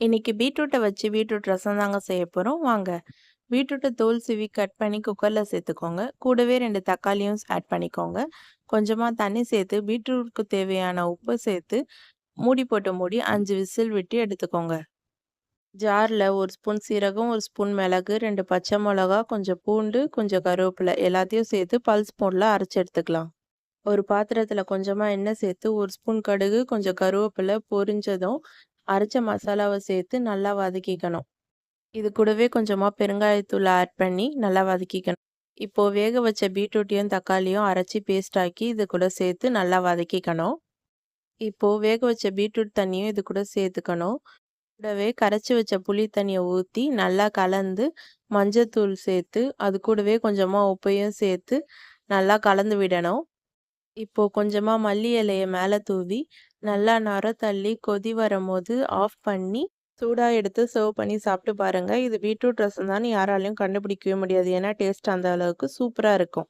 இன்னைக்கு பீட்ரூட்டை வச்சு பீட்ரூட் ரசம் தாங்க செய்ய போகிறோம் வாங்க. பீட்ரூட்டை தோல் சீவி கட் பண்ணி குக்கரில் சேர்த்துக்கோங்க. கூடவே ரெண்டு தக்காளியும் ஆட் பண்ணிக்கோங்க. கொஞ்சமாக தண்ணி சேர்த்து பீட்ரூட்டுக்கு தேவையான உப்பு சேர்த்து மூடி போட்டு மூடி அஞ்சு விசில் விட்டு எடுத்துக்கோங்க. ஜாரில் ஒரு ஸ்பூன் சீரகம் ஒரு ஸ்பூன் மிளகு ரெண்டு பச்சை மிளகா கொஞ்சம் பூண்டு கொஞ்சம் கருவேப்பிலை எல்லாத்தையும் சேர்த்து பல்ஸ் ஸ்பூனில் அரைச்சி எடுத்துக்கலாம். ஒரு பாத்திரத்தில் கொஞ்சமாக எண்ணெய் சேர்த்து ஒரு ஸ்பூன் கடுகு கொஞ்சம் கருவேப்பிலை பொரிஞ்சதும் அரைச்ச மசாலாவை சேர்த்து நல்லா வதக்கிக்கணும். இது கூடவே கொஞ்சமாக பெருங்காயத்தூளை ஆட் பண்ணி நல்லா வதக்கிக்கணும். இப்போது வேக வச்ச பீட்ரூட்டையும் தக்காளியும் அரைச்சி பேஸ்ட் ஆக்கி இது கூட சேர்த்து நல்லா வதக்கிக்கணும். இப்போது வேக வச்ச பீட்ரூட் தண்ணியும் இது கூட சேர்த்துக்கணும். கூடவே கரைச்சி வச்ச புளி தண்ணியை ஊற்றி நல்லா கலந்து மஞ்சத்தூள் சேர்த்து அது கூடவே கொஞ்சமாக உப்பையும் சேர்த்து நல்லா கலந்து விடணும். இப்போ கொஞ்சமா மல்லி இலைய மேல தூவி, நல்லா நற தள்ளி கொதி வரும்போது ஆஃப் பண்ணி, சூடா எடுத்து சர்வ் பண்ணி சாப்பிட்டு பாருங்க. இது பீட்ரூட் ரசம் தான்னு யாராலயும் கண்டுபிடிக்கவே முடியாது. ஏன்னா டேஸ்ட் அந்த அளவுக்கு சூப்பரா இருக்கும்.